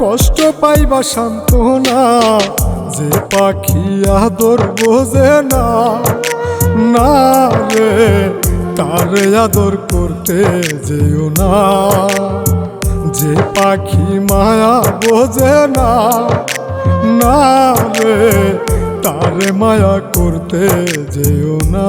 কষ্ট পাইবা সান্ত্বনা, যে পাখি আদর বোঝে না না রে তারে আদর করতে যেও না। যে পাখি মায়া বোঝে না না রে তারে মায়া করতে যেও না।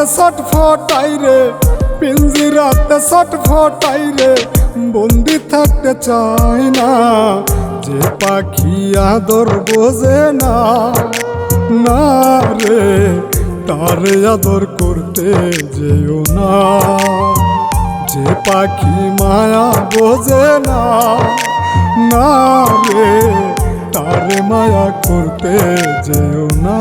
পিঞ্জিরাতে ছট ফটাই রে পিঞ্জিরাতে ছট ফটাই রে, বন্দি থাকতে চায় না, যে পাখি আদর বোঝে না না রে, তারে আদর করতে যেও না। যে পাখি মায়া বোঝে না না রে, তারে মায়া করতে যেও না।